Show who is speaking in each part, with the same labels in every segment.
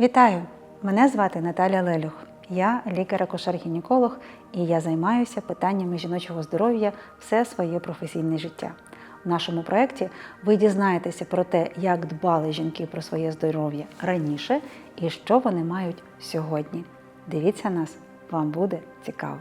Speaker 1: Вітаю! Мене звати Наталя Лелюх. Я лікар-акушер-гінеколог і я займаюся питаннями жіночого здоров'я все своє професійне життя. В нашому проєкті ви дізнаєтеся про те, як дбали жінки про своє здоров'я раніше і що вони мають сьогодні. Дивіться нас, вам буде цікаво.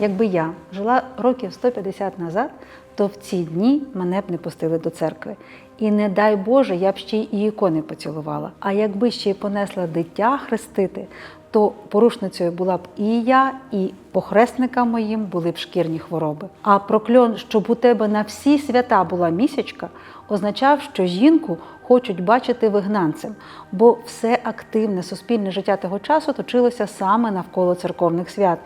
Speaker 1: Якби я жила років 150 назад, то в ці дні мене б не пустили до церкви. І не дай Боже, я б ще й ікони поцілувала. А якби ще й понесла дитя хрестити, то порушницею була б і я, і похресникам моїм були б шкірні хвороби. А прокльон, щоб у тебе на всі свята була місячка, означав, що жінку хочуть бачити вигнанцем, бо все активне суспільне життя того часу точилося саме навколо церковних свят.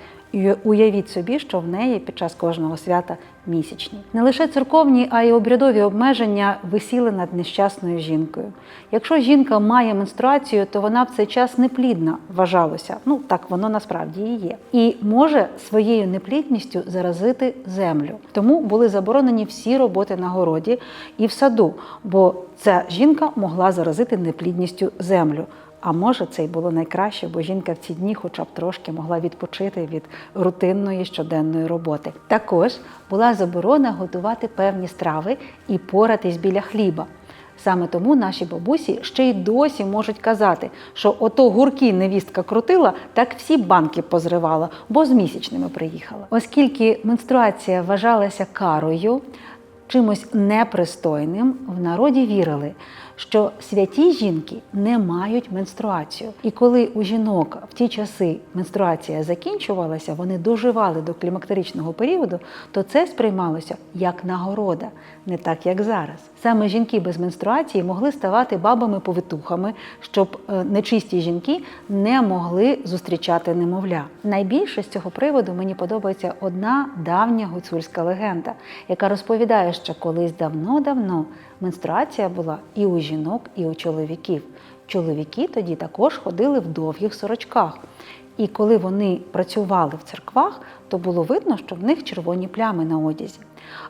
Speaker 1: Уявіть собі, що в неї під час кожного свята місячні. Не лише церковні, а й обрядові обмеження висіли над нещасною жінкою. Якщо жінка має менструацію, то вона в цей час неплідна, вважалося. Ну так воно насправді і є. І може своєю неплідністю заразити землю. Тому були заборонені всі роботи на городі і в саду, бо ця жінка могла заразити неплідністю землю. А може, це й було найкраще, бо жінка в ці дні, хоча б трошки, могла відпочити від рутинної щоденної роботи. Також була заборона готувати певні страви і поратись біля хліба. Саме тому наші бабусі ще й досі можуть казати, що ото гурки невістка крутила, так всі банки позривала, бо з місячними приїхала. Оскільки менструація вважалася карою, чимось непристойним, в народі вірили, що святі жінки не мають менструацію. І коли у жінок в ті часи менструація закінчувалася, вони доживали до клімактеричного періоду, то це сприймалося як нагорода, не так як зараз. Саме жінки без менструації могли ставати бабами-повитухами, щоб е, нечисті жінки не могли зустрічати немовля. Найбільше з цього приводу мені подобається одна давня гуцульська легенда, яка розповідає, що колись давно-давно менструація була і у жінок, і у чоловіків. Чоловіки тоді також ходили в довгих сорочках. І коли вони працювали в церквах, то було видно, що в них червоні плями на одязі.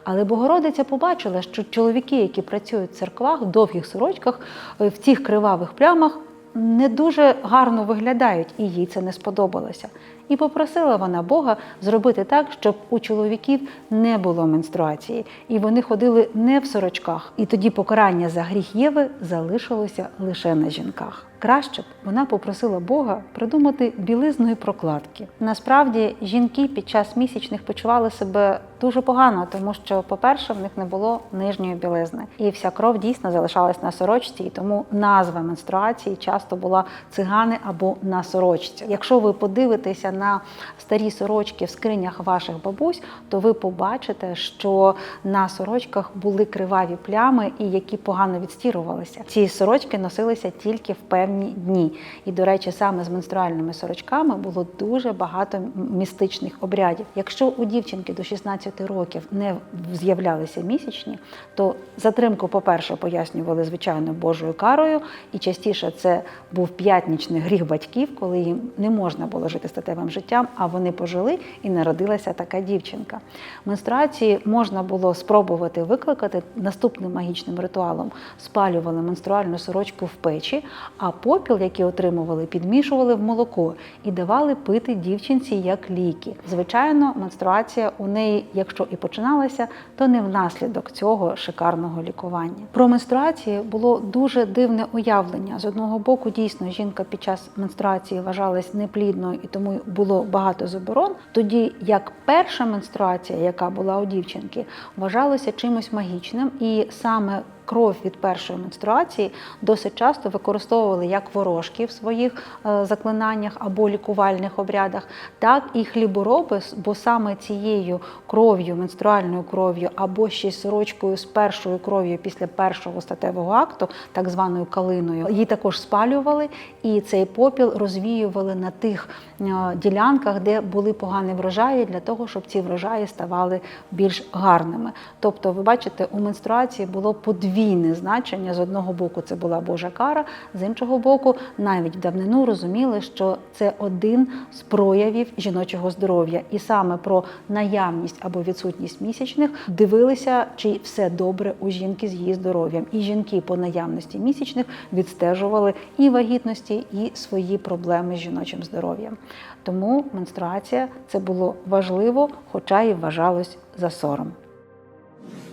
Speaker 1: Але Богородиця побачила, що чоловіки, які працюють в церквах, в довгих сорочках, е, в цих кривавих плямах не дуже гарно виглядають, і їй це не сподобалося. І попросила вона Бога зробити так, щоб у чоловіків не було менструації, і вони ходили не в сорочках. І тоді покарання за гріх Єви залишилося лише на жінках. Краще б вона попросила Бога придумати білизної прокладки. Насправді жінки під час місячних почували себе дуже погано, тому що, по-перше, в них не було нижньої білизни, і вся кров дійсно залишалась на сорочці, і тому назва менструації часто була цигани або на сорочці. Якщо ви подивитеся на старі сорочки в скринях ваших бабусь, то ви побачите, що на сорочках були криваві плями, і які погано відстірувалися. Ці сорочки носилися тільки в певні дні. І, до речі, саме з менструальними сорочками було дуже багато містичних обрядів. Якщо у дівчинки до 16 років не з'являлися місячні, то затримку, по-перше, пояснювали звичайно Божою карою, і частіше це був п'ятнічний гріх батьків, коли їм не можна було жити статевим життям, а вони пожили і народилася така дівчинка. Менструації можна було спробувати викликати наступним магічним ритуалом. Спалювали менструальну сорочку в печі, а попіл, який отримували, підмішували в молоко і давали пити дівчинці як ліки. Звичайно, менструація у неї, якщо і починалася, то не внаслідок цього шикарного лікування. Про менструації було дуже дивне уявлення. З одного боку, дійсно, жінка під час менструації вважалась неплідною і тому було багато заборон. Тоді як перша менструація, яка була у дівчинки, вважалася чимось магічним, і саме кров від першої менструації досить часто використовували як ворожки в своїх е, заклинаннях або лікувальних обрядах, так і хлібороби, бо саме цією кров'ю, менструальною кров'ю або ще сорочкою з першою кров'ю після першого статевого акту, так званою калиною, її також спалювали, і цей попіл розвіювали на тих е, ділянках, де були погані врожаї, для того, щоб ці врожаї ставали більш гарними. Тобто, ви бачите, у менструації було подвійне подвійне значення. З одного боку, це була Божа кара, з іншого боку, навіть в давнину розуміли, що це один з проявів жіночого здоров'я, і саме про наявність або відсутність місячних дивилися, чи все добре у жінки з її здоров'ям. І жінки по наявності місячних відстежували і вагітності, і свої проблеми з жіночим здоров'ям. Тому менструація це було важливо, хоча і вважалось за сором.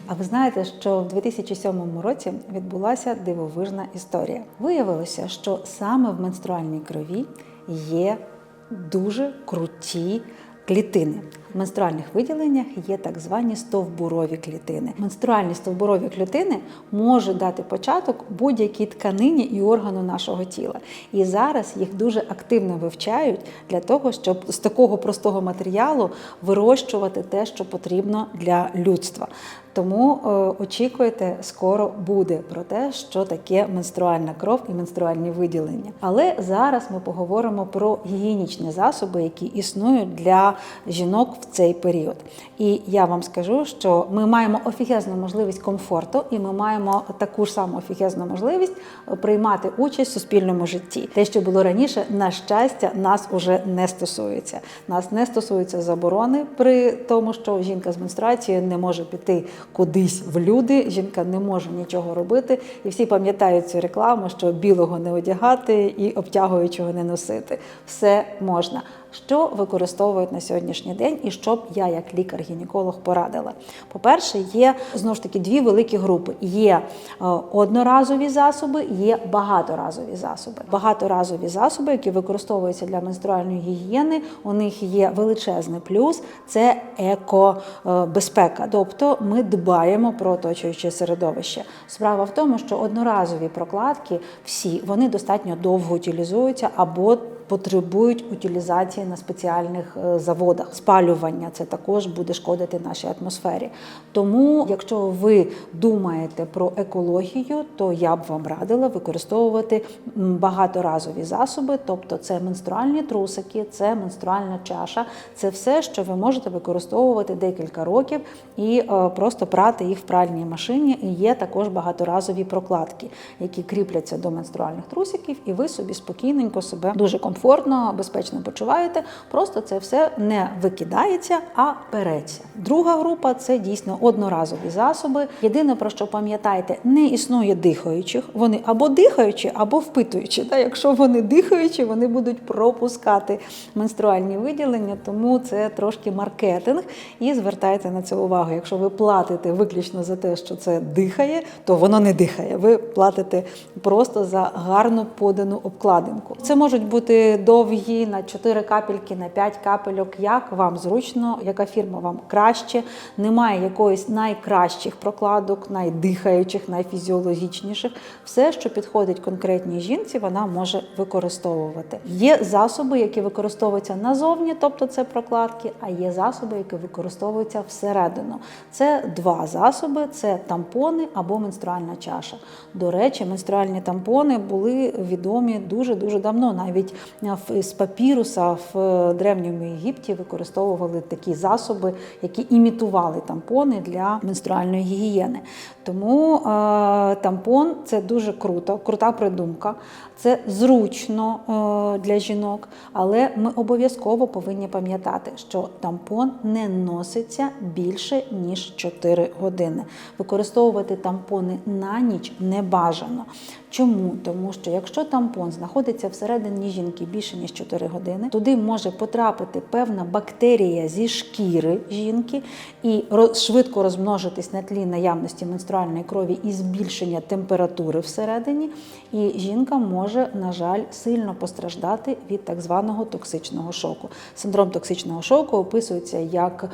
Speaker 1: А ви знаєте, що в 2007 році відбулася дивовижна історія. Виявилося, що саме в менструальній крові є дуже круті клітини. В менструальних виділеннях є так звані стовбурові клітини. Менструальні стовбурові клітини можуть дати початок будь-якій тканині і органу нашого тіла. І зараз їх дуже активно вивчають для того, щоб з такого простого матеріалу вирощувати те, що потрібно для людства. Тому е, очікуйте, скоро буде про те, що таке менструальна кров і менструальні виділення. Але зараз ми поговоримо про гігієнічні засоби, які існують для жінок в цей період. І я вам скажу, що ми маємо офігезну можливість комфорту, і ми маємо таку ж саму офігезну можливість приймати участь в суспільному житті. Те, що було раніше, на щастя, нас уже не стосується. Нас не стосуються заборони при тому, що жінка з менструацією не може піти кудись в люди. Жінка не може нічого робити, і всі пам'ятають цю рекламу, що білого не одягати і обтягуючого не носити. Все можна. Що використовують на сьогоднішній день, і що б я, як лікар-гінеколог, порадила? По-перше, є знову ж таки дві великі групи: є е, одноразові засоби, є багаторазові засоби. Багаторазові засоби, які використовуються для менструальної гігієни, у них є величезний плюс це екобезпека. Тобто ми дбаємо про оточуюче середовище. Справа в тому, що одноразові прокладки всі вони достатньо довго утилізуються або потребують утилізації на спеціальних е, заводах. Спалювання це також буде шкодити нашій атмосфері. Тому, якщо ви думаєте про екологію, то я б вам радила використовувати багаторазові засоби, тобто це менструальні трусики, це менструальна чаша, це все, що ви можете використовувати декілька років і е, просто прати їх в пральній машині. І є також багаторазові прокладки, які кріпляться до менструальних трусиків, і ви собі спокійненько себе дуже комфортно, безпечно почуваєте. Просто це все не викидається, а переться. Друга група це дійсно одноразові засоби. Єдине про що пам'ятайте, не існує дихаючих. Вони або дихаючі, або впитуючі. Та якщо вони дихаючі, вони будуть пропускати менструальні виділення, тому це трошки маркетинг. І звертайте на це увагу. Якщо ви платите виключно за те, що це дихає, то воно не дихає. Ви платите просто за гарно подану обкладинку. Це можуть бути довгі на 4 капельки, на 5 капельок. Як вам зручно, яка фірма вам краще? Немає якоїсь найкращих прокладок, найдихаючих, найфізіологічніших. Все, що підходить конкретній жінці, вона може використовувати. Є засоби, які використовуються назовні, тобто це прокладки, а є засоби, які використовуються всередину. Це два засоби: це тампони або менструальна чаша. До речі, менструальні тампони були відомі дуже дуже давно. Навіть з папіруса в е, древньому Єгипті використовували такі засоби, які імітували тампони для менструальної гігієни. Тому е, тампон це дуже круто, крута придумка. Це зручно е, для жінок, але ми обов'язково повинні пам'ятати, що тампон не носиться більше ніж 4 години. Використовувати тампони на ніч не бажано. Чому? Тому що якщо тампон знаходиться всередині жінки більше ніж 4 години, туди може потрапити певна бактерія зі шкіри жінки і швидко розмножитись на тлі наявності менструальної крові і збільшення температури всередині. І жінка може, на жаль, сильно постраждати від так званого токсичного шоку. Синдром токсичного шоку описується як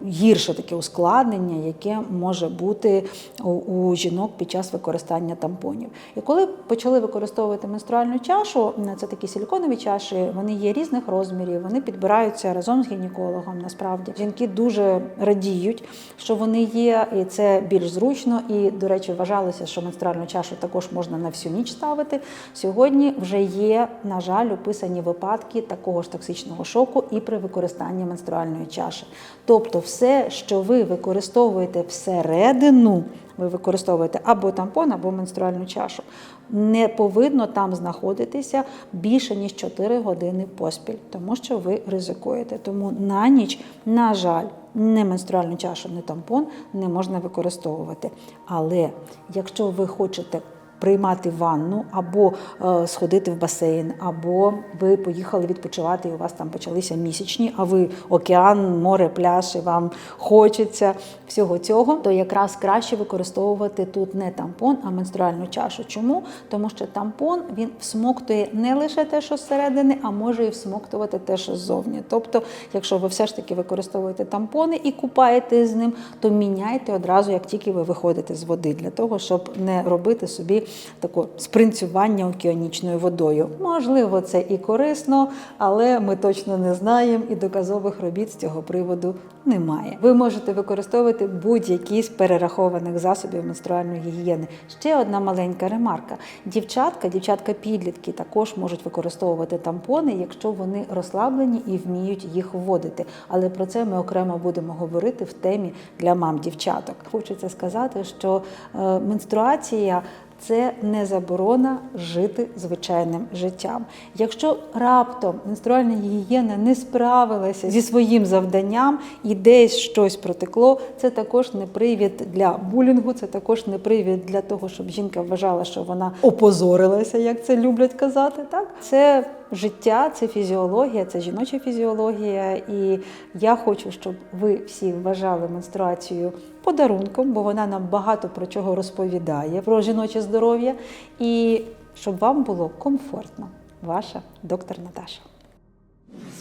Speaker 1: найгірше таке ускладнення, яке може бути у, у жінок під час використання тампонів. І коли почали використовувати менструальну чашу, це такі силіконові чаші, вони є різних розмірів, вони підбираються разом з гінекологом. Насправді жінки дуже радіють, що вони є, і це більш зручно. І, до речі, вважалося, що менструальну чашу також можна на всю ніч ставити. Сьогодні вже є, на жаль, описані випадки такого ж токсичного шоку і при використанні менструальної чаші. Тобто, все, що ви використовуєте всередину, ви використовуєте або тампон, або менструальну чашу. Не повинно там знаходитися більше ніж 4 години поспіль, тому що ви ризикуєте. Тому на ніч, на жаль, не менструальну чашу, не тампон не можна використовувати. Але якщо ви хочете приймати ванну, або е, сходити в басейн, або ви поїхали відпочивати, і у вас там почалися місячні, а ви океан, море, пляж, і вам хочеться всього цього, то якраз краще використовувати тут не тампон, а менструальну чашу. Чому? Тому що тампон він всмоктує не лише те, що зсередини, а може і всмоктувати те, що ззовні. Тобто, якщо ви все ж таки використовуєте тампони і купаєте з ним, то міняйте одразу, як тільки ви виходите з води, для того, щоб не робити собі таке спринцювання океанічною водою. Можливо, це і корисно, але ми точно не знаємо, і доказових робіт з цього приводу немає. Ви можете використовувати будь-які з перерахованих засобів менструальної гігієни. Ще одна маленька ремарка: дівчатка, дівчатка-підлітки також можуть використовувати тампони, якщо вони розслаблені і вміють їх вводити. Але про це ми окремо будемо говорити в темі для мам дівчаток. Хочеться сказати, що е, менструація. Це не заборона жити звичайним життям. Якщо раптом менструальна гігієна не справилася зі своїм завданням і десь щось протекло, це також не привід для булінгу, це також не привід для того, щоб жінка вважала, що вона опозорилася, як це люблять казати. Так це життя, це фізіологія, це жіноча фізіологія. І я хочу, щоб ви всі вважали менструацію подарунком, бо вона нам багато про чого розповідає, про жіноче здоров'я, і щоб вам було комфортно. Ваша доктор Наташа.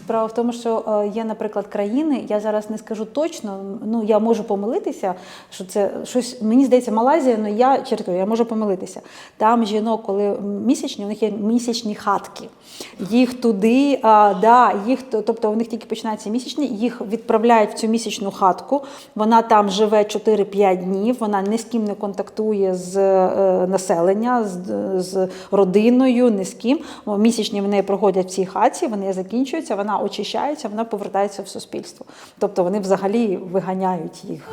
Speaker 1: Справа в тому, що е, є, наприклад, країни, я зараз не скажу точно, ну я можу помилитися, що це щось, мені здається, Малайзія, але я чертую, я можу помилитися. Там жінок, коли місячні, у них є місячні хатки. Їх туди, а, да, їх, тобто у них тільки починаються місячні, їх відправляють в цю місячну хатку. Вона там живе 4-5 днів, вона ні з ким не контактує з е, населення, з, з родиною, ні з ким. Місячні в неї проходять в цій хаті, вони закінчуються, вона очищається, вона повертається в суспільство. Тобто вони взагалі виганяють їх.